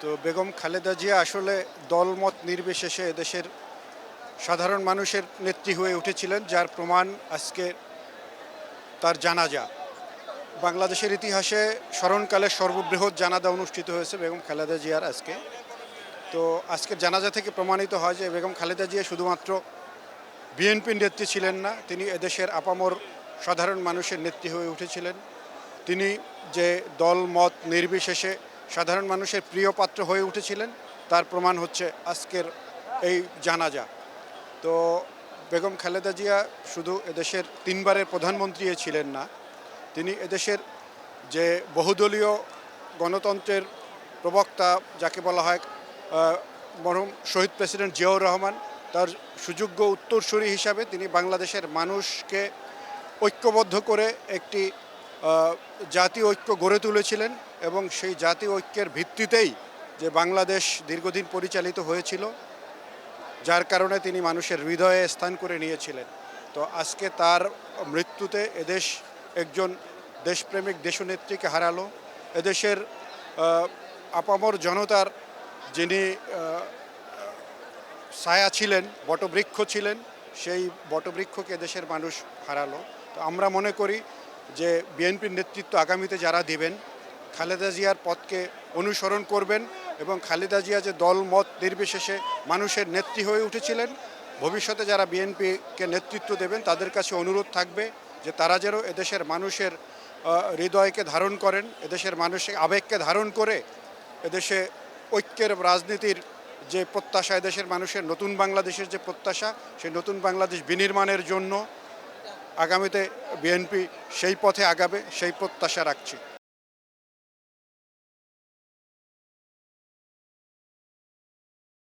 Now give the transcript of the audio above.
তো বেগম খালেদা জিয়া আসলে দলমত নির্বিশেষে এদেশের সাধারণ মানুষের নেত্রী হয়ে উঠেছিলেন, যার প্রমাণ আজকে তার জানাজা। বাংলাদেশের ইতিহাসে স্মরণকালে সর্ববৃহৎ জানাজা অনুষ্ঠিত হয়েছে বেগম খালেদা জিয়ার আজকে। তো আজকের জানাজা থেকে প্রমাণিত হয় যে বেগম খালেদা জিয়া শুধুমাত্র বিএনপির নেত্রী ছিলেন না, তিনি এদেশের আপামর সাধারণ মানুষের নেত্রী হয়ে উঠেছিলেন। তিনি যে দল মত নির্বিশেষে সাধারণ মানুষের প্রিয় পাত্র হয়ে উঠেছিলেন। তার প্রমাণ হচ্ছে আজকের এই জানাজা। তো বেগম খালেদা জিয়া শুধু এদেশের তিনবারের প্রধানমন্ত্রী ছিলেন না তিনি এদেশের যে বহুদলীয় গণতন্ত্রের প্রবক্তা যাকে বলা হয় আহ, মরহুম শহীদ প্রেসিডেন্ট জিয়াউর রহমান তার সুযোগ্য উত্তরসূরি হিসাবে তিনি বাংলাদেশের মানুষকে ঐক্যবদ্ধ করে একটি জাতীয় ঐক্য গড়ে তুলেছিলেন এবং সেই জাতীয় ঐক্যের ভিত্তিতেই যে বাংলাদেশ দীর্ঘদিন পরিচালিত হয়েছিল, যার কারণে তিনি মানুষের হৃদয়ে স্থান করে নিয়েছিলেন। তো আজকে তার মৃত্যুতে এদেশ একজন দেশপ্রেমিক, দেশনেত্রীকে হারালো। এদেশের আপামর জনতার যিনি ছায়া ছিলেন, বটবৃক্ষ ছিলেন, সেই বটবৃক্ষকে দেশের মানুষ হারালো। তো আমরা মনে করি যে বিএনপির নেতৃত্ব আগামীতে যারা দিবেন, খালেদা জিয়ার পথকে অনুসরণ করবেন এবং খালেদা জিয়া যে দল, মত নির্বিশেষে মানুষের নেত্রী হয়ে উঠেছিলেন, ভবিষ্যতে যারা বিএনপিকে নেতৃত্ব দেবেন তাদের কাছে অনুরোধ থাকবে যে তারা যেন এদেশের মানুষের হৃদয়কে ধারণ করেন, এদেশের মানুষের আবেগকে ধারণ করে এদেশে ঐক্যের রাজনীতির যে প্রত্যাশা, এদেশের মানুষের নতুন বাংলাদেশের যে প্রত্যাশা, সেই নতুন বাংলাদেশ বিনির্মাণের জন্য আগামীতে বিএনপি সেই পথে আগাবে সেই প্রত্যাশা রাখছি।